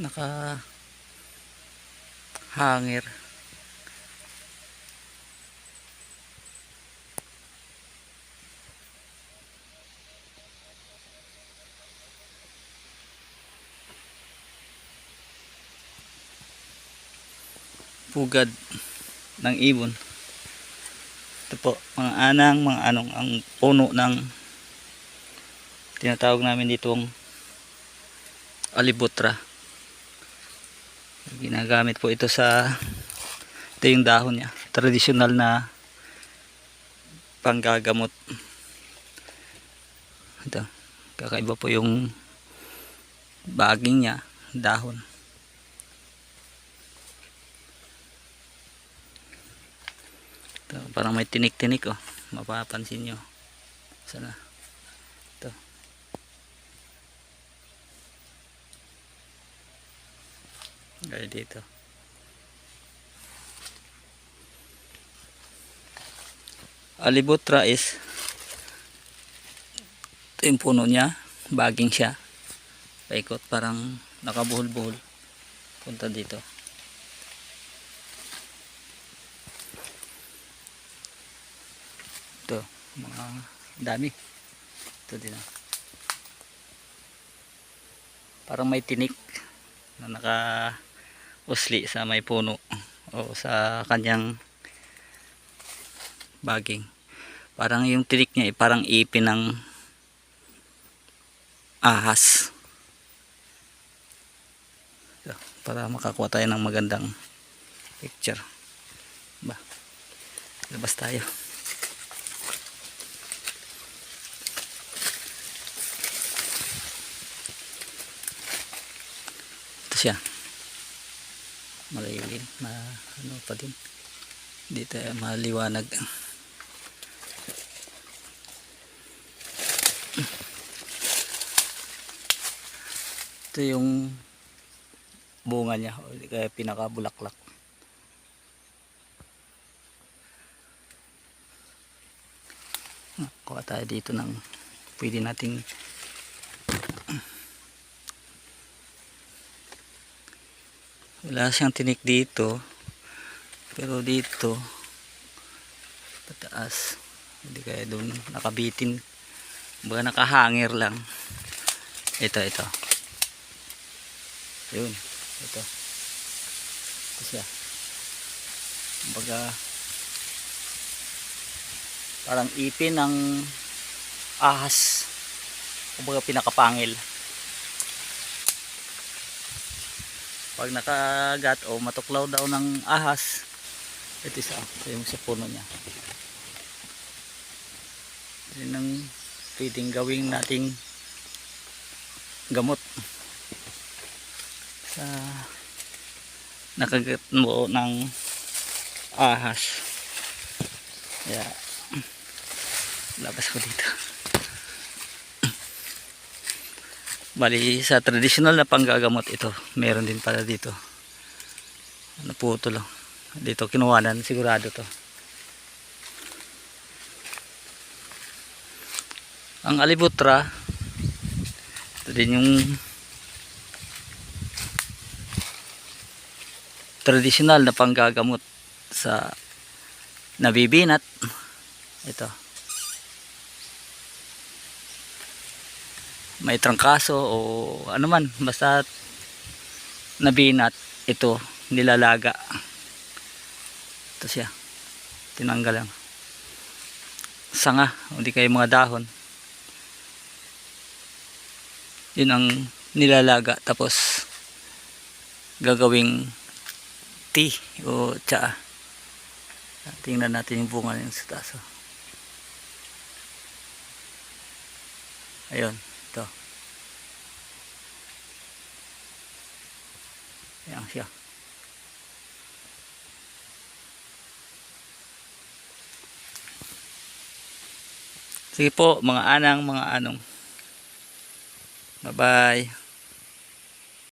naka hanger pugad ng ibon. Ito po mga anang mga anong ang puno ng tinatawag namin ditong alibutra ginagamit po ito sa ito yung dahon niya. Tradisyonal na panggagamot. Ito kakaiba po yung baging niya dahon. Ito, parang may tinik-tinik oh. Mapapansin nyo. Sana gaya dito. Alibutra is ito yung puno niya baging siya. Paikot parang nakabuhol-buhol. Punta dito. Ito mga dami. Ito din. Parang may tinik na naka usli sa may puno o sa kanyang baging. Parang yung tinik niya eh, parang ipin ng ahas. So, para makakuha tayo ng magandang picture. Ba? Labas tayo. Ito siya malalim na ano pa din. Hindi tayo maliwanag. Ito yung bunga niya o kaya pinakabulaklak. Kuha tayo dito ng pwede nating wala siyang tinik dito. Pero dito pataas. Hindi kaya doon nakabitin. Baga nakahangir lang. Ito ito. Yun ito. Ito siya. Baga parang ipin ng ahas. Kumbaga pinakapangil pag nakagat o matuklaw daw ng ahas ito isa yung sa puno niya. Yun ang pwedeng gawing nating gamot sa nakagat mo ng ahas. Kaya labas ko dito Bali sa traditional na panggagamot ito, meron din pala dito. Ano po ito lang. Dito kinuhanan, sigurado to. Ang alibutra, ito din yung traditional na panggagamot sa nabibinat. Ito. May trangkaso o ano man basta nabinat ito nilalaga. Ito siya. Tinanggal lang sanga hindi kayo mga dahon. Yun ang nilalaga. Tapos gagawing tea o tsaa. Tingnan natin yung bunga niya sa taso ayun ito. Ayan siya. Sige po, mga anang, mga anong. Bye-bye.